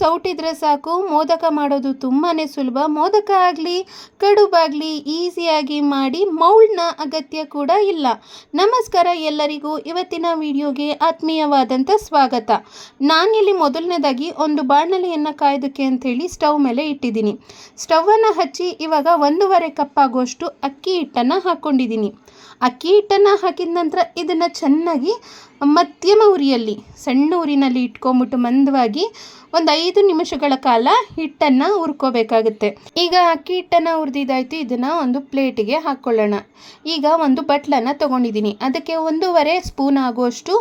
ಸೌಟಿದ್ರೆ ಸಾಕು, ಮೋದಕ ಮಾಡೋದು ತುಂಬಾ ಸುಲಭ. ಮೋದಕ ಆಗಲಿ, ಕಡುಬಾಗಲಿ, ಈಸಿಯಾಗಿ ಮಾಡಿ ಮೌಲ್ಡ್ನ ಅಗತ್ಯ ಕೂಡ ಇಲ್ಲ. ನಮಸ್ಕಾರ ಎಲ್ಲರಿಗೂ. ಇವತ್ತಿನ ವಿಡಿಯೋಗೆ ಆತ್ಮೀಯವಾದಂಥ ಸ್ವಾಗತ. ನಾನಿಲ್ಲಿ ಮೊದಲನೇದಾಗಿ ಒಂದು ಬಾಣಲೆಯನ್ನು ಕಾಯೋದಕ್ಕೆ ಅಂಥೇಳಿ ಸ್ಟವ್ ಮೇಲೆ ಇಟ್ಟಿದ್ದೀನಿ. ಸ್ಟವನ್ನು ಹಚ್ಚಿ ಇವಾಗ ಒಂದೂವರೆ ಕಪ್ ಆಗುವಷ್ಟು ಅಕ್ಕಿ ಹಿಟ್ಟನ್ನು ಹಾಕ್ಕೊಂಡಿದ್ದೀನಿ. ಅಕ್ಕಿ ಹಿಟ್ಟನ್ನು ಹಾಕಿದ ನಂತರ ಇದನ್ನು ಚೆನ್ನಾಗಿ ಮಧ್ಯಮ ಉರಿಯಲ್ಲಿ, ಸಣ್ಣ ಉರಿನಲ್ಲಿ ಇಟ್ಕೊಂಬಿಟ್ಟು ಮಂದವಾಗಿ ಒಂದು ಐದು ನಿಮಿಷಗಳ ಕಾಲ ಹಿಟ್ಟನ್ನು ಹುರ್ಕೋಬೇಕಾಗುತ್ತೆ. ಈಗ ಅಕ್ಕಿ ಹಿಟ್ಟನ್ನು ಹುರಿದಿದ್ದಾಯ್ತು, ಇದನ್ನು ಒಂದು ಪ್ಲೇಟಿಗೆ ಹಾಕ್ಕೊಳ್ಳೋಣ ಈಗ ಒಂದು ಬಟ್ಲನ್ನು ತೊಗೊಂಡಿದ್ದೀನಿ. ಅದಕ್ಕೆ ಒಂದೂವರೆ ಸ್ಪೂನ್ ಆಗುವಷ್ಟು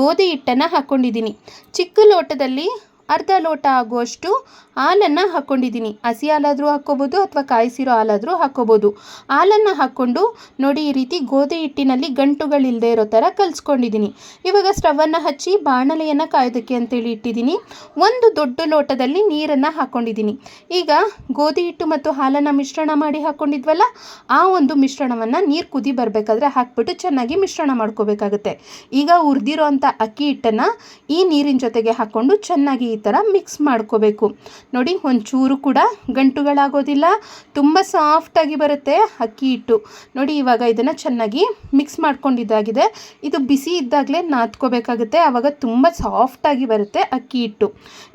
ಗೋಧಿ ಹಿಟ್ಟನ್ನು ಹಾಕ್ಕೊಂಡಿದ್ದೀನಿ ಚಿಕ್ಕ ಲೋಟದಲ್ಲಿ ಅರ್ಧ ಲೋಟ ಆಗುವಷ್ಟು ಹಾಲನ್ನು ಹಾಕ್ಕೊಂಡಿದ್ದೀನಿ. ಹಸಿ ಹಾಲಾದರೂ ಹಾಕ್ಕೋಬೋದು ಅಥವಾ ಕಾಯಿಸಿರೋ ಹಾಲಾದರೂ ಹಾಕ್ಕೋಬೋದು. ಹಾಲನ್ನು ಹಾಕ್ಕೊಂಡು ನೋಡಿ, ಈ ರೀತಿ ಗೋಧಿ ಹಿಟ್ಟಿನಲ್ಲಿ ಗಂಟುಗಳಿಲ್ಲದೆ ಇರೋ ಥರ ಕಲಿಸ್ಕೊಂಡಿದ್ದೀನಿ. ಇವಾಗ ಸ್ಟವನ್ನು ಹಚ್ಚಿ ಬಾಣಲೆಯನ್ನು ಕಾಯೋದಕ್ಕೆ ಅಂತೇಳಿ ಇಟ್ಟಿದ್ದೀನಿ. ಒಂದು ದೊಡ್ಡ ಲೋಟದಲ್ಲಿ ನೀರನ್ನು ಹಾಕ್ಕೊಂಡಿದ್ದೀನಿ. ಈಗ ಗೋಧಿ ಹಿಟ್ಟು ಮತ್ತು ಹಾಲನ್ನು ಮಿಶ್ರಣ ಮಾಡಿ ಹಾಕ್ಕೊಂಡಿದ್ವಲ್ಲ, ಆ ಒಂದು ಮಿಶ್ರಣವನ್ನು ನೀರು ಕುದಿ ಬರಬೇಕಾದ್ರೆ ಹಾಕ್ಬಿಟ್ಟು ಚೆನ್ನಾಗಿ ಮಿಶ್ರಣ ಮಾಡ್ಕೋಬೇಕಾಗುತ್ತೆ. ಈಗ ಉರಿದಿರೋ ಅಕ್ಕಿ ಹಿಟ್ಟನ್ನು ಈ ನೀರಿನ ಜೊತೆಗೆ ಹಾಕ್ಕೊಂಡು ಚೆನ್ನಾಗಿ ಥರ ಮಿಕ್ಸ್ ಮಾಡ್ಕೋಬೇಕು. ನೋಡಿ, ಒಂಚೂರು ಕೂಡ ಗಂಟುಗಳಾಗೋದಿಲ್ಲ. ತುಂಬ ಸಾಫ್ಟಾಗಿ ಬರುತ್ತೆ ಅಕ್ಕಿ ಹಿಟ್ಟು. ನೋಡಿ, ಇವಾಗ ಇದನ್ನು ಚೆನ್ನಾಗಿ ಮಿಕ್ಸ್ ಮಾಡ್ಕೊಂಡಿದ್ದಾಗಿದೆ. ಇದು ಬಿಸಿ ಇದ್ದಾಗಲೇ ನಾದ್ಕೋಬೇಕಾಗುತ್ತೆ. ಆವಾಗ ತುಂಬ ಸಾಫ್ಟಾಗಿ ಬರುತ್ತೆ ಅಕ್ಕಿ ಹಿಟ್ಟು.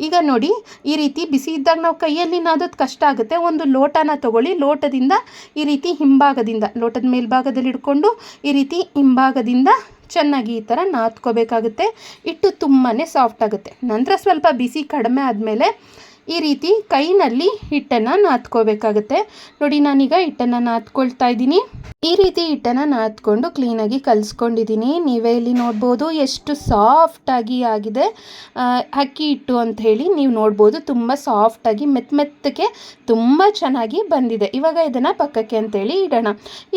ಈಗ ನೋಡಿ, ಈ ರೀತಿ ಬಿಸಿ ಇದ್ದಾಗ ನಾವು ಕೈಯಲ್ಲಿ ನಾದೋದು ಕಷ್ಟ ಆಗುತ್ತೆ. ಒಂದು ಲೋಟನ ತಗೊಳ್ಳಿ, ಲೋಟದಿಂದ ಈ ರೀತಿ ಹಿಂಭಾಗದಿಂದ, ಲೋಟದ ಮೇಲ್ಭಾಗದಲ್ಲಿ ಇಟ್ಕೊಂಡು ಈ ರೀತಿ ಹಿಂಭಾಗದಿಂದ ಚೆನ್ನಾಗಿ ಈ ಥರ ನಾದ್ಕೋಬೇಕಾಗುತ್ತೆ. ಹಿಟ್ಟು ತುಂಬಾ ಸಾಫ್ಟ್ ಆಗುತ್ತೆ. ನಂತರ ಸ್ವಲ್ಪ ಬಿಸಿ ಕಡಿಮೆ ಆದಮೇಲೆ ಈ ರೀತಿ ಕೈನಲ್ಲಿ ಹಿಟ್ಟನ್ನು ನಾದ್ಕೋಬೇಕಾಗುತ್ತೆ. ನೋಡಿ, ನಾನೀಗ ಹಿಟ್ಟನ್ನು ನಾದ್ಕೊಳ್ತಾ ಇದ್ದೀನಿ. ಈ ರೀತಿ ಹಿಟ್ಟನ್ನು ನಾದ್ಕೊಂಡು ಕ್ಲೀನಾಗಿ ಕಲಿಸ್ಕೊಂಡಿದ್ದೀನಿ. ನೀವೇ ಇಲ್ಲಿ ನೋಡ್ಬೋದು ಎಷ್ಟು ಸಾಫ್ಟಾಗಿ ಆಗಿದೆ. ಅಕ್ಕಿ ಹಿಟ್ಟು ಅಂತ ಹೇಳಿ ನೀವು ನೋಡ್ಬೋದು ತುಂಬ ಸಾಫ್ಟಾಗಿ ಮೆತ್ತ ಮೆತ್ತಗೆ ತುಂಬ ಚೆನ್ನಾಗಿ ಬಂದಿದೆ. ಇವಾಗ ಇದನ್ನು ಪಕ್ಕಕ್ಕೆ ಅಂತೇಳಿ ಇಡೋಣ.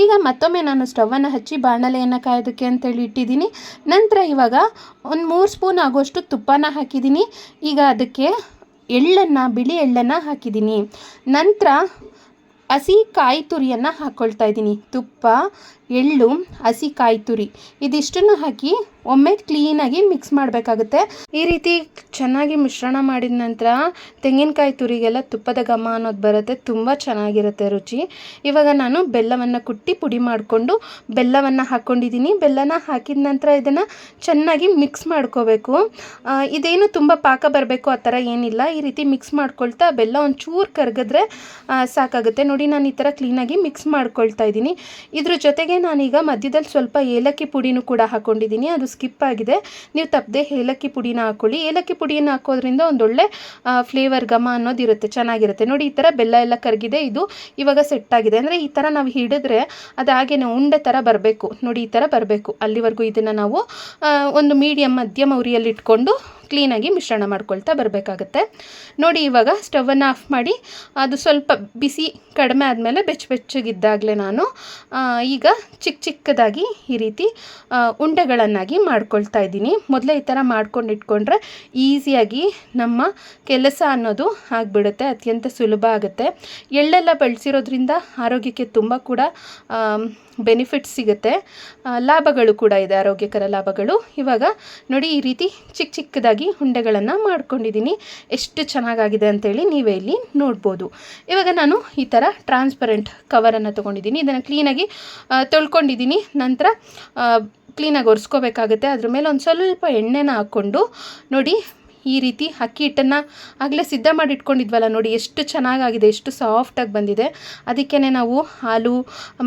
ಈಗ ಮತ್ತೊಮ್ಮೆ ನಾನು ಸ್ಟವನ್ನು ಹಚ್ಚಿ ಬಾಣಲೆಯನ್ನು ಕಾಯೋದಕ್ಕೆ ಅಂತೇಳಿ ಇಟ್ಟಿದ್ದೀನಿ. ನಂತರ ಇವಾಗ ಒಂದು ಮೂರು ಸ್ಪೂನ್ ಆಗೋಷ್ಟು ತುಪ್ಪನ ಹಾಕಿದ್ದೀನಿ. ಈಗ ಅದಕ್ಕೆ ಎಳ್ಳನ್ನು, ಬಿಳಿ ಎಳ್ಳನ್ನು ಹಾಕಿದ್ದೀನಿ. ನಂತರ ಹಸಿ ಕಾಯಿ ತುರಿಯನ್ನು ಹಾಕ್ಕೊಳ್ತಾ ಇದ್ದೀನಿ. ತುಪ್ಪ, ಎಳ್ಳು ಹಸಿ ಕಾಯಿ ತುರಿ. ಇದಿಷ್ಟನ್ನು ಹಾಕಿ ಒಮ್ಮೆ ಕ್ಲೀನಾಗಿ ಮಿಕ್ಸ್ ಮಾಡಬೇಕಾಗುತ್ತೆ. ಈ ರೀತಿ ಚೆನ್ನಾಗಿ ಮಿಶ್ರಣ ಮಾಡಿದ ನಂತರ ತೆಂಗಿನಕಾಯಿ ತುರಿಗೆಲ್ಲ ತುಪ್ಪದ ಘಮ ಅನ್ನೋದು ಬರುತ್ತೆ, ತುಂಬ ಚೆನ್ನಾಗಿರುತ್ತೆ ರುಚಿ. ಇವಾಗ ನಾನು ಬೆಲ್ಲವನ್ನು ಕುಟ್ಟಿ ಪುಡಿ ಮಾಡಿಕೊಂಡು ಬೆಲ್ಲವನ್ನು ಹಾಕ್ಕೊಂಡಿದ್ದೀನಿ ಬೆಲ್ಲನ ಹಾಕಿದ ನಂತರ ಇದನ್ನು ಚೆನ್ನಾಗಿ ಮಿಕ್ಸ್ ಮಾಡ್ಕೋಬೇಕು. ಇದೇನು ತುಂಬ ಪಾಕ ಬರಬೇಕು ಆ ಥರ ಏನಿಲ್ಲ. ಈ ರೀತಿ ಮಿಕ್ಸ್ ಮಾಡ್ಕೊಳ್ತಾ ಬೆಲ್ಲ ಒಂಚೂರು ಕರಗಿದ್ರೆ ಸಾಕಾಗುತ್ತೆ. ನೋಡಿ, ನಾನು ಈ ಥರ ಕ್ಲೀನಾಗಿ ಮಿಕ್ಸ್ ಮಾಡ್ಕೊಳ್ತಾ ಇದ್ದೀನಿ. ಇದ್ರ ಜೊತೆಗೆ ನಾನೀಗ ಮಧ್ಯದಲ್ಲಿ ಸ್ವಲ್ಪ ಏಲಕ್ಕಿ ಪುಡಿನೂ ಕೂಡ ಹಾಕ್ಕೊಂಡಿದ್ದೀನಿ ಅದು ಸ್ಕಿಪ್ ಆಗಿದೆ. ನೀವು ತಪ್ಪದೆ ಏಲಕ್ಕಿ ಪುಡಿನ ಹಾಕೊಳ್ಳಿ. ಏಲಕ್ಕಿ ಪುಡಿನ ಹಾಕೋದ್ರಿಂದ ಒಂದೊಳ್ಳೆ ಫ್ಲೇವರ್ ಘಮ ಅನ್ನೋದು ಇರುತ್ತೆ. ಚೆನ್ನಾಗಿರುತ್ತೆ. ನೋಡಿ, ಈ ಥರ ಬೆಲ್ಲ ಎಲ್ಲ ಕರಗಿದೆ. ಇದು ಇವಾಗ ಸೆಟ್ ಆಗಿದೆ. ಅಂದರೆ ಈ ಥರ ನಾವು ಹಿಡಿದ್ರೆ ಅದು ಹಾಗೇನೆ ಉಂಡೆ ಥರ ಬರಬೇಕು. ನೋಡಿ, ಈ ಥರ ಬರಬೇಕು. ಅಲ್ಲಿವರೆಗೂ ಇದನ್ನು ನಾವು ಒಂದು ಮೀಡಿಯಮ್ ಮಧ್ಯಮ ಉರಿಯಲ್ಲಿ ಇಟ್ಕೊಂಡು ಕ್ಲೀನಾಗಿ ಮಿಶ್ರಣ ಮಾಡ್ಕೊಳ್ತಾ ಬರಬೇಕಾಗತ್ತೆ. ನೋಡಿ ಇವಾಗ ಸ್ಟವನ್ನು ಆಫ್ ಮಾಡಿ, ಅದು ಸ್ವಲ್ಪ ಬಿಸಿ ಕಡಿಮೆ ಆದಮೇಲೆ ಬೆಚ್ಚ ಬೆಚ್ಚಗಿದ್ದಾಗಲೇ ನಾನು ಈಗ ಚಿಕ್ಕ ಚಿಕ್ಕದಾಗಿ ಈ ರೀತಿ ಉಂಡೆಗಳನ್ನಾಗಿ ಮಾಡ್ಕೊಳ್ತಾ ಇದ್ದೀನಿ. ಮೊದಲೇ ಈ ಥರ ಮಾಡ್ಕೊಂಡು ಇಟ್ಕೊಂಡ್ರೆ ಈಸಿಯಾಗಿ ನಮ್ಮ ಕೆಲಸ ಅನ್ನೋದು ಆಗಿಬಿಡುತ್ತೆ, ಅತ್ಯಂತ ಸುಲಭ ಆಗುತ್ತೆ. ಎಳ್ಳೆಲ್ಲ ಬಳಸಿರೋದ್ರಿಂದ ಆರೋಗ್ಯಕ್ಕೆ ತುಂಬ ಕೂಡ ಬೆನಿಫಿಟ್ಸ್ ಸಿಗುತ್ತೆ. ಲಾಭಗಳು ಕೂಡ ಇದೆ, ಆರೋಗ್ಯಕರ ಲಾಭಗಳು. ಇವಾಗ ನೋಡಿ ಈ ರೀತಿ ಚಿಕ್ಕ ಚಿಕ್ಕದಾಗಿ ಉಂಡೆಗಳನ್ನು ಮಾಡ್ಕೊಂಡಿದ್ದೀನಿ. ಎಷ್ಟು ಚೆನ್ನಾಗಾಗಿದೆ ಅಂತೇಳಿ ನೀವೇ ಇಲ್ಲಿ ನೋಡ್ಬೋದು. ಇವಾಗ ನಾನು ಈ ಥರ ಟ್ರಾನ್ಸ್ಪರೆಂಟ್ ಕವರನ್ನು ತೊಗೊಂಡಿದ್ದೀನಿ. ಇದನ್ನು ಕ್ಲೀನಾಗಿ ತೊಳ್ಕೊಂಡಿದ್ದೀನಿ. ನಂತರ ಕ್ಲೀನಾಗಿ ಒರೆಸ್ಕೋಬೇಕಾಗುತ್ತೆ. ಅದ್ರ ಮೇಲೆ ಒಂದು ಸ್ವಲ್ಪ ಎಣ್ಣೆನ ಹಾಕ್ಕೊಂಡು ನೋಡಿ ಈ ರೀತಿ ಅಕ್ಕಿ ಹಿಟ್ಟನ್ನು ಆಗಲೇ ಸಿದ್ಧ ಮಾಡಿ ಇಟ್ಕೊಂಡಿದ್ವಲ್ಲ ನೋಡಿ, ಎಷ್ಟು ಚೆನ್ನಾಗಾಗಿದೆ, ಎಷ್ಟು ಸಾಫ್ಟಾಗಿ ಬಂದಿದೆ. ಅದಕ್ಕೇ ನಾವು ಹಾಲು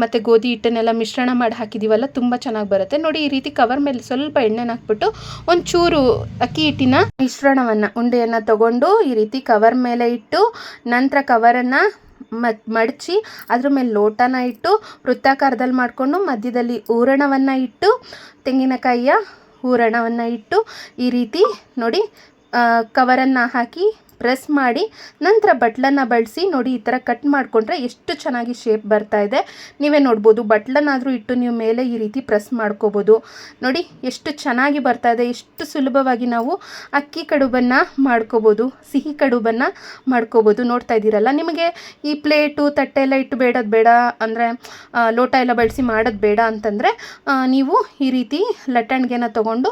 ಮತ್ತು ಗೋಧಿ ಹಿಟ್ಟನ್ನೆಲ್ಲ ಮಿಶ್ರಣ ಮಾಡಿ ಹಾಕಿದ್ದೀವಲ್ಲ ತುಂಬ ಚೆನ್ನಾಗಿ ಬರುತ್ತೆ. ನೋಡಿ, ಈ ರೀತಿ ಕವರ್ ಮೇಲೆ ಸ್ವಲ್ಪ ಎಣ್ಣೆನ ಹಾಕ್ಬಿಟ್ಟು ಒಂಚೂರು ಅಕ್ಕಿ ಹಿಟ್ಟಿನ ಮಿಶ್ರಣವನ್ನು, ಉಂಡೆಯನ್ನು ತಗೊಂಡು ಈ ರೀತಿ ಕವರ್ ಮೇಲೆ ಇಟ್ಟು, ನಂತರ ಕವರನ್ನು ಮಡಚಿ, ಅದ್ರ ಮೇಲೆ ಲೋಟನ ಇಟ್ಟು, ವೃತ್ತಾಕಾರದಲ್ಲಿ ಮಾಡಿಕೊಂಡು ಮಧ್ಯದಲ್ಲಿ ಹೂರಣವನ್ನು ಇಟ್ಟು, ತೆಂಗಿನಕಾಯಿಯ ಹೂರಣವನ್ನು ಇಟ್ಟು ಈ ರೀತಿ ನೋಡಿ ಕವರನ್ನು ಹಾಕಿ ಪ್ರೆಸ್ ಮಾಡಿ, ನಂತರ ಬಟ್ಲನ್ನು ಬಳಸಿ, ನೋಡಿ ಈ ಥರ ಕಟ್ ಮಾಡಿಕೊಂಡ್ರೆ ಎಷ್ಟು ಚೆನ್ನಾಗಿ ಶೇಪ್ ಬರ್ತಾ ಇದೆ. ನೀವೇ ನೋಡ್ಬೋದು, ಬಟ್ಲನ್ನಾದರೂ ಇಟ್ಟು ನೀವು ಮೇಲೆ ಈ ರೀತಿ ಪ್ರೆಸ್ ಮಾಡ್ಕೋಬೋದು. ನೋಡಿ, ಎಷ್ಟು ಚೆನ್ನಾಗಿ ಬರ್ತಾ ಇದೆ, ಎಷ್ಟು ಸುಲಭವಾಗಿ ನಾವು ಅಕ್ಕಿ ಕಡುಬನ್ನು ಮಾಡ್ಕೋಬೋದು, ಸಿಹಿ ಕಡುಬನ್ನು ಮಾಡ್ಕೋಬೋದು. ನೋಡ್ತಾ ಇದ್ದೀರಲ್ಲ, ನಿಮಗೆ ಈ ಪ್ಲೇಟು, ತಟ್ಟೆ ಎಲ್ಲ ಇಟ್ಟು ಬೇಡದು ಬೇಡ, ಅಂದರೆ ಲೋಟ ಎಲ್ಲ ಬಳಸಿ ಮಾಡೋದು ಬೇಡ ಅಂತಂದರೆ ನೀವು ಈ ರೀತಿ ಲಟ್ಟಣಿಗೆನ ತೊಗೊಂಡು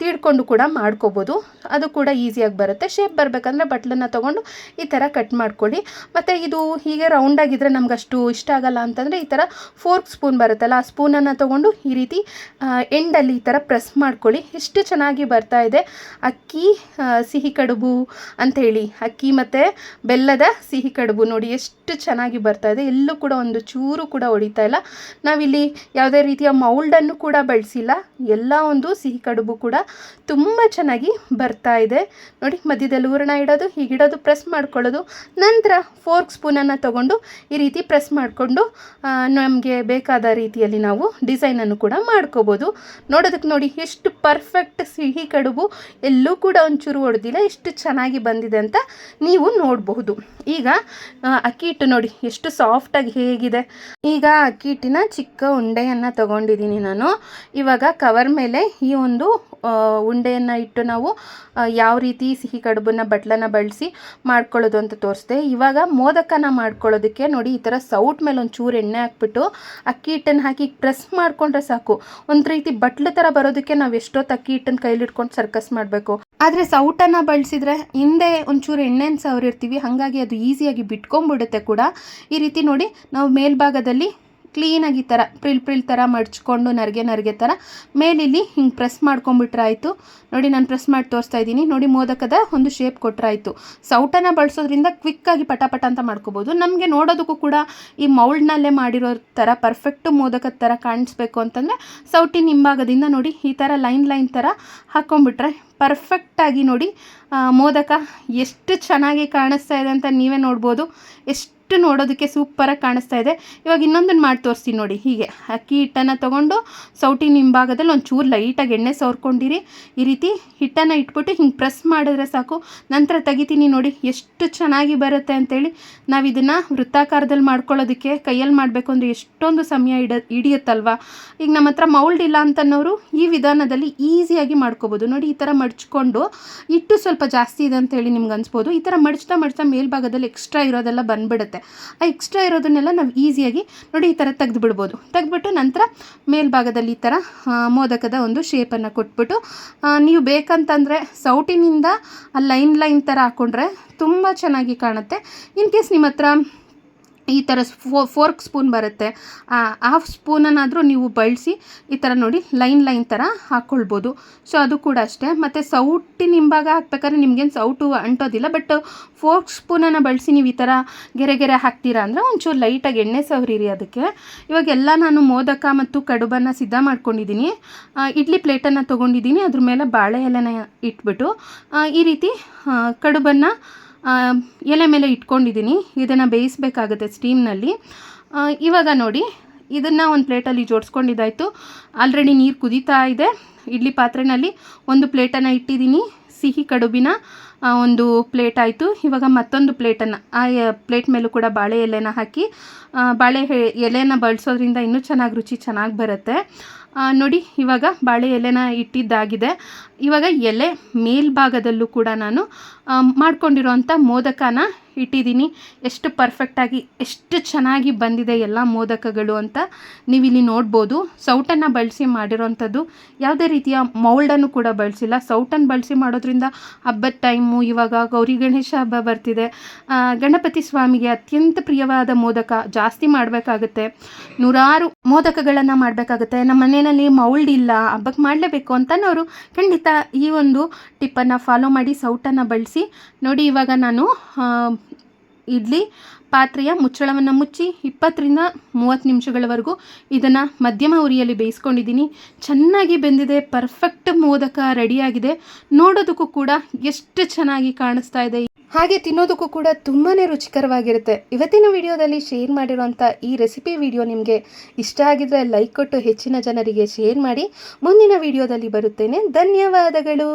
ತೀಡ್ಕೊಂಡು ಕೂಡ ಮಾಡ್ಕೋಬೋದು. ಅದು ಕೂಡ ಈಸಿಯಾಗಿ ಬರುತ್ತೆ. ಶೇಪ್ ಬರಬೇಕಂದ್ರೆ ಬಟ್ಲನ್ನು ತೊಗೊಂಡು ಈ ಥರ ಕಟ್ ಮಾಡ್ಕೊಳ್ಳಿ. ಮತ್ತು ಇದು ಹೀಗೆ ರೌಂಡಾಗಿದ್ದರೆ ನಮ್ಗೆ ಅಷ್ಟು ಇಷ್ಟ ಆಗಲ್ಲ ಅಂತಂದರೆ ಈ ಥರ ಫೋರ್ಕ್ ಸ್ಪೂನ್ ಬರುತ್ತಲ್ಲ, ಆ ಸ್ಪೂನನ್ನು ತೊಗೊಂಡು ಈ ರೀತಿ ಎಂಡಲ್ಲಿ ಈ ಥರ ಪ್ರೆಸ್ ಮಾಡ್ಕೊಳ್ಳಿ. ಎಷ್ಟು ಚೆನ್ನಾಗಿ ಬರ್ತಾ ಇದೆ. ಅಕ್ಕಿ ಸಿಹಿ ಕಡುಬು ಅಂಥೇಳಿ. ಅಕ್ಕಿ ಮತ್ತು ಬೆಲ್ಲದ ಸಿಹಿ ಕಡುಬು ನೋಡಿ ಎಷ್ಟು ಚೆನ್ನಾಗಿ ಬರ್ತಾ ಇದೆ. ಎಲ್ಲೂ ಕೂಡ ಒಂದು ಚೂರು ಕೂಡ ಹೊಡಿತಾ ಇಲ್ಲ. ನಾವಿಲ್ಲಿ ಯಾವುದೇ ರೀತಿಯ ಮೌಲ್ಡನ್ನು ಕೂಡ ಬಳಸಿಲ್ಲ. ಎಲ್ಲ ಒಂದು ಸಿಹಿ ಕಡುಬು ಕೂಡ ತುಂಬ ಚೆನ್ನಾಗಿ ಬರ್ತಾ ಇದೆ. ನೋಡಿ, ಮಧ್ಯದಲ್ಲಿ ಹೂರಣ ಇಡೋದು. ಹೀಗಿಡೋದು ಪ್ರೆಸ್ ಮಾಡ್ಕೊಳ್ಳೋದು. ನಂತರ ಫೋರ್ಕ್ ಸ್ಪೂನನ್ನು ತಗೊಂಡು ಈ ರೀತಿ ಪ್ರೆಸ್ ಮಾಡಿಕೊಂಡು ನಮಗೆ ಬೇಕಾದ ರೀತಿಯಲ್ಲಿ ನಾವು ಡಿಸೈನನ್ನು ಕೂಡ ಮಾಡ್ಕೋಬೋದು. ನೋಡೋದಕ್ಕೆ ನೋಡಿ ಎಷ್ಟು ಪರ್ಫೆಕ್ಟ್ ಸಿಹಿ ಕಡುಬು. ಎಲ್ಲೂ ಕೂಡ ಒಂಚೂರು ಹೊಡೆದಿಲ್ಲ ಎಷ್ಟು ಚೆನ್ನಾಗಿ ಬಂದಿದೆ ಅಂತ ನೀವು ನೋಡಬಹುದು. ಈಗ ಅಕ್ಕಿ ಹಿಟ್ಟು ನೋಡಿ ಎಷ್ಟು ಸಾಫ್ಟಾಗಿ ಹೇಗಿದೆ. ಈಗ ಅಕ್ಕಿ ಹಿಟ್ಟಿನ ಚಿಕ್ಕ ಉಂಡೆಯನ್ನು ತಗೊಂಡಿದ್ದೀನಿ ನಾನು. ಇವಾಗ ಕವರ್ ಮೇಲೆ ಈ ಒಂದು ಉಂಡೆಯನ್ನು ಇಟ್ಟು ನಾವು ಯಾವ ರೀತಿ ಸಿಹಿ ಕಡುಬನ್ನು ಬಟ್ಲನ್ನ ಬಳಸಿ ಮಾಡ್ಕೊಳ್ಳೋದು ಅಂತ ತೋರಿಸ್ದೆ. ಇವಾಗ ಮೋದಕನ ಮಾಡ್ಕೊಳ್ಳೋದಕ್ಕೆ ನೋಡಿ ಈ ಥರ ಸೌಟ್ ಮೇಲೆ ಒಂದು ಚೂರು ಎಣ್ಣೆ ಹಾಕ್ಬಿಟ್ಟು ಅಕ್ಕಿ ಹಿಟ್ಟನ್ನು ಹಾಕಿ ಪ್ರೆಸ್ ಮಾಡಿಕೊಂಡ್ರೆ ಸಾಕು. ಒಂದು ರೀತಿ ಬಟ್ಲು ಥರ ಬರೋದಕ್ಕೆ ನಾವು ಎಷ್ಟೊತ್ತು ಅಕ್ಕಿ ಹಿಟ್ಟನ್ನು ಕೈಲಿಟ್ಕೊಂಡು ಸರ್ಕಸ್ ಮಾಡಬೇಕು. ಆದರೆ ಸೌಟನ್ನು ಬಳಸಿದ್ರೆ ಹಿಂದೆ ಒಂಚೂರು ಎಣ್ಣೆನ ಸವರಿರ್ತೀವಿ, ಹಾಗಾಗಿ ಅದು ಈಸಿಯಾಗಿ ಬಿಟ್ಕೊಂಡ್ಬಿಡುತ್ತೆ ಕೂಡ. ಈ ರೀತಿ ನೋಡಿ, ನಾವು ಮೇಲ್ಭಾಗದಲ್ಲಿ ಕ್ಲೀನಾಗಿ ಈ ಥರ ಪ್ರಿಲ್ ಪ್ರಿಲ್ ಥರ ಮಡ್ಚ್ಕೊಂಡು ನರಿಗೆ ನರಿಗೆ ಥರ ಮೇಲಿಲ್ಲಿ ಹಿಂಗೆ ಪ್ರೆಸ್ ಮಾಡ್ಕೊಂಬಿಟ್ರೆ ಆಯಿತು ನೋಡಿ ನಾನು ಪ್ರೆಸ್ ಮಾಡಿ ತೋರಿಸ್ತಾ ಇದ್ದೀನಿ. ನೋಡಿ ಮೋದಕದ ಒಂದು ಶೇಪ್ ಕೊಟ್ಟರೆ ಆಯಿತು ಸೌಟನ್ನು ಬಳಸೋದ್ರಿಂದ ಕ್ವಿಕ್ಕಾಗಿ ಪಟಾಪಟ ಪಟ ಅಂತ ಮಾಡ್ಕೋಬೋದು. ನಮಗೆ ನೋಡೋದಕ್ಕೂ ಕೂಡ ಈ ಮೌಲ್ಡ್ನಲ್ಲೇ ಮಾಡಿರೋ ಥರ ಪರ್ಫೆಕ್ಟ್ ಮೋದಕದ ಥರ ಕಾಣಿಸ್ಬೇಕು ಅಂತಂದರೆ ಸೌಟಿನ ಹಿಂಭಾಗದಿಂದ ನೋಡಿ ಈ ಥರ ಲೈನ್ ಲೈನ್ ಥರ ಹಾಕ್ಕೊಂಬಿಟ್ರೆ ಪರ್ಫೆಕ್ಟಾಗಿ ನೋಡಿ ಮೋದಕ ಎಷ್ಟು ಚೆನ್ನಾಗಿ ಕಾಣಿಸ್ತಾ ಇದೆ ಅಂತ ನೀವೇ ನೋಡ್ಬೋದು. ಎಷ್ಟು ನೋಡೋದಕ್ಕೆ ಸೂಪರಾಗಿ ಕಾಣಿಸ್ತಾ ಇದೆ. ಇವಾಗ ಇನ್ನೊಂದನ್ನು ಮಾಡಿ ತೋರಿಸ್ತೀನಿ ನೋಡಿ. ಹೀಗೆ, ಅಕ್ಕಿ ಹಿಟ್ಟನ್ನು ತೊಗೊಂಡು ಸೌಟಿ ಹಿಂಭಾಗದಲ್ಲಿ ಒಂದು ಚೂರು ಲೈಟಾಗಿ ಎಣ್ಣೆ ಸವರ್ಕೊಂಡಿರಿ. ಈ ರೀತಿ ಹಿಟ್ಟನ್ನು ಇಟ್ಬಿಟ್ಟು ಹಿಂಗೆ ಪ್ರೆಸ್ ಮಾಡಿದ್ರೆ ಸಾಕು. ನಂತರ ತೆಗಿತೀನಿ ನೋಡಿ ಎಷ್ಟು ಚೆನ್ನಾಗಿ ಬರುತ್ತೆ ಅಂತೇಳಿ. ನಾವು ಇದನ್ನು ವೃತ್ತಾಕಾರದಲ್ಲಿ ಮಾಡ್ಕೊಳ್ಳೋದಕ್ಕೆ ಕೈಯಲ್ಲಿ ಮಾಡಬೇಕು ಅಂದರೆ ಎಷ್ಟೊಂದು ಸಮಯ ಇಡ ಹಿಡಿಯುತ್ತಲ್ವಾ? ಈಗ ನಮ್ಮ ಹತ್ರ ಮೌಲ್ಡ್ ಇಲ್ಲ ಅಂತನ್ನೋರು ಈ ವಿಧಾನದಲ್ಲಿ ಈಸಿಯಾಗಿ ಮಾಡ್ಕೋಬೋದು. ನೋಡಿ, ಈ ಥರ ಮಡ್ಚ್ಕೊಂಡು ಇಟ್ಟು ಸ್ವಲ್ಪ ಜಾಸ್ತಿ ಇದೆ ಅಂತೇಳಿ ನಿಮ್ಗೆ ಅನ್ಸ್ಬೋದು. ಈ ಥರ ಮಡ್ಚ್ತಾ ಮಡ್ಚ್ತಾ ಮೇಲ್ಭಾಗದಲ್ಲಿ ಎಕ್ಸ್ಟ್ರಾ ಇರೋದೆಲ್ಲ ಬಂದ್ಬಿಡುತ್ತೆ. ಆ ಎಕ್ಸ್ಟ್ರಾ ಇರೋದನ್ನೆಲ್ಲ ನಾವು ಈಸಿಯಾಗಿ ನೋಡಿ ಈ ಥರ ತೆಗೆದು ಬಿಡ್ಬೋದು ತೆಗೆದ್ಬಿಟ್ಟು ನಂತರ ಮೇಲ್ಭಾಗದಲ್ಲಿ ಈ ಥರ ಮೋದಕದ ಒಂದು ಶೇಪನ್ನು ಕೊಟ್ಬಿಟ್ಟು ನೀವು ಬೇಕಂತಂದರೆ ಸೌಟಿನಿಂದ ಆ ಲೈನ್ ಲೈನ್ ಥರ ಹಾಕ್ಕೊಂಡ್ರೆ ತುಂಬ ಚೆನ್ನಾಗಿ ಕಾಣುತ್ತೆ. ಇನ್ ಕೇಸ್ ನಿಮ್ಮ ಹತ್ರ ಈ ಥರ ಫೋರ್ಕ್ ಸ್ಪೂನ್ ಬರುತ್ತೆ. ಹಾಫ್ ಸ್ಪೂನನ್ನಾದರೂ ನೀವು ಬಳಸಿ ಈ ಥರ ನೋಡಿ ಲೈನ್ ಲೈನ್ ಥರ ಹಾಕ್ಕೊಳ್ಬೋದು ಸೊ, ಅದು ಕೂಡ ಅಷ್ಟೇ. ಮತ್ತು ಸೌಟಿನ ನಿಂಬಾಗ ಹಾಕ್ಬೇಕಾದ್ರೆ ನಿಮಗೇನು ಸೌಟು ಅಂಟೋದಿಲ್ಲ. ಬಟ್ ಫೋರ್ಕ್ ಸ್ಪೂನನ್ನು ಬಳಸಿ ನೀವು ಈ ಥರ ಗೆರೆ ಗೆರೆ ಹಾಕ್ತೀರಾ ಅಂದರೆ ಒಂಚೂರು ಲೈಟಾಗಿ ಎಣ್ಣೆ ಸವರಿರಿ ಅದಕ್ಕೆ. ಇವಾಗ ಎಲ್ಲ ನಾನು ಮೋದಕ ಮತ್ತು ಕಡುಬನ್ನು ಸಿದ್ಧ ಮಾಡ್ಕೊಂಡಿದ್ದೀನಿ. ಇಡ್ಲಿ ಪ್ಲೇಟನ್ನು ತೊಗೊಂಡಿದ್ದೀನಿ. ಅದ್ರ ಮೇಲೆ ಬಾಳೆ ಎಲೆನ ಇಟ್ಬಿಟ್ಟು ಈ ರೀತಿ ಕಡುಬನ್ನು ಎಲೆ ಮೇಲೆ ಇಟ್ಕೊಂಡಿದ್ದೀನಿ. ಇದನ್ನು ಬೇಯಿಸಬೇಕಾಗುತ್ತೆ ಸ್ಟೀಮ್ನಲ್ಲಿ. ಇವಾಗ ನೋಡಿ, ಇದನ್ನು ಒಂದು ಪ್ಲೇಟಲ್ಲಿ ಜೋಡಿಸ್ಕೊಂಡಿದ್ದಾಯಿತು. ಆಲ್ರೆಡಿ ನೀರು ಕುದೀತಾ ಇದೆ. ಇಡ್ಲಿ ಪಾತ್ರೆನಲ್ಲಿ ಒಂದು ಪ್ಲೇಟನ್ನು ಇಟ್ಟಿದ್ದೀನಿ. ಸಿಹಿ ಕಡುಬಿನ ಒಂದು ಪ್ಲೇಟ್ ಆಯಿತು. ಇವಾಗ ಮತ್ತೊಂದು ಪ್ಲೇಟನ್ನು, ಆ ಪ್ಲೇಟ್ ಮೇಲೂ ಕೂಡ ಬಾಳೆ ಎಲೆನ ಹಾಕಿ ಬಾಳೆ ಎಲೆನ ಬಳಸೋದ್ರಿಂದ ಇನ್ನೂ ಚೆನ್ನಾಗಿ ರುಚಿ ಚೆನ್ನಾಗಿ ಬರುತ್ತೆ. ನೋಡಿ, ಇವಾಗ ಬಾಳೆ ಎಲೆನ ಇಟ್ಟಿದ್ದಾಗಿದೆ. ಇವಾಗ ಎಲೆ ಮೇಲ್ಭಾಗದಲ್ಲೂ ಕೂಡ ನಾನು ಮಾಡ್ಕೊಂಡಿರೋವಂಥ ಮೋದಕನ ಇಟ್ಟಿದ್ದೀನಿ. ಎಷ್ಟು ಪರ್ಫೆಕ್ಟಾಗಿ ಎಷ್ಟು ಚೆನ್ನಾಗಿ ಬಂದಿದೆ ಎಲ್ಲ ಮೋದಕಗಳು ಅಂತ ನೀವಿಲ್ಲಿ ನೋಡ್ಬೋದು. ಸೌಟನ್ನು ಬಳಸಿ ಮಾಡಿರೋಂಥದ್ದು ಯಾವುದೇ ರೀತಿಯ ಮೌಲ್ಡನ್ನು ಕೂಡ ಬಳಸಿಲ್ಲ. ಸೌಟನ್ನು ಬಳಸಿ ಮಾಡೋದ್ರಿಂದ ಹಬ್ಬದ ಟೈಮು ಇವಾಗ ಗೌರಿ ಗಣೇಶ ಹಬ್ಬ ಬರ್ತಿದೆ. ಗಣಪತಿ ಸ್ವಾಮಿಗೆ ಅತ್ಯಂತ ಪ್ರಿಯವಾದ ಮೋದಕ ಜಾಸ್ತಿ ಮಾಡಬೇಕಾಗುತ್ತೆ. ನೂರಾರು ಮೋದಕಗಳನ್ನು ಮಾಡಬೇಕಾಗುತ್ತೆ. ನಮ್ಮ ಮನೆಯಲ್ಲಿ ಮೌಲ್ಡ್ ಇಲ್ಲ ಹಬ್ಬಕ್ಕೆ ಮಾಡಲೇಬೇಕು ಅಂತನೋರು ಖಂಡಿತ ಈ ಒಂದು ಟಿಪ್ಪನ್ನು ಫಾಲೋ ಮಾಡಿ ಸೌಟನ್ನು ಬಳಸಿ. ನೋಡಿ ಇವಾಗ ನಾನು ಇಡ್ಲಿ ಪಾತ್ರೆಯ ಮುಚ್ಚಳವನ್ನು ಮುಚ್ಚಿ ಇಪ್ಪತ್ತರಿಂದ ಮೂವತ್ತು ನಿಮಿಷಗಳವರೆಗೂ ಇದನ್ನು ಮಧ್ಯಮ ಉರಿಯಲ್ಲಿ ಬೇಯಿಸ್ಕೊಂಡಿದ್ದೀನಿ. ಚೆನ್ನಾಗಿ ಬೆಂದಿದೆ ಪರ್ಫೆಕ್ಟ್ ಮೋದಕ ರೆಡಿಯಾಗಿದೆ ನೋಡೋದಕ್ಕೂ ಕೂಡ ಎಷ್ಟು ಚೆನ್ನಾಗಿ ಕಾಣಿಸ್ತಾ ಇದೆ ಹಾಗೆ ತಿನ್ನೋದಕ್ಕೂ ಕೂಡ ತುಂಬಾ ರುಚಿಕರವಾಗಿರುತ್ತೆ. ಇವತ್ತಿನ ವಿಡಿಯೋದಲ್ಲಿ ಶೇರ್ ಮಾಡಿರೋಂಥ ಈ ರೆಸಿಪಿ ವಿಡಿಯೋ ನಿಮಗೆ ಇಷ್ಟ ಆಗಿದ್ರೆ ಲೈಕ್ ಕೊಟ್ಟು ಹೆಚ್ಚಿನ ಜನರಿಗೆ ಶೇರ್ ಮಾಡಿ ಮುಂದಿನ ವಿಡಿಯೋದಲ್ಲಿ ಬರುತ್ತೇನೆ. ಧನ್ಯವಾದಗಳು.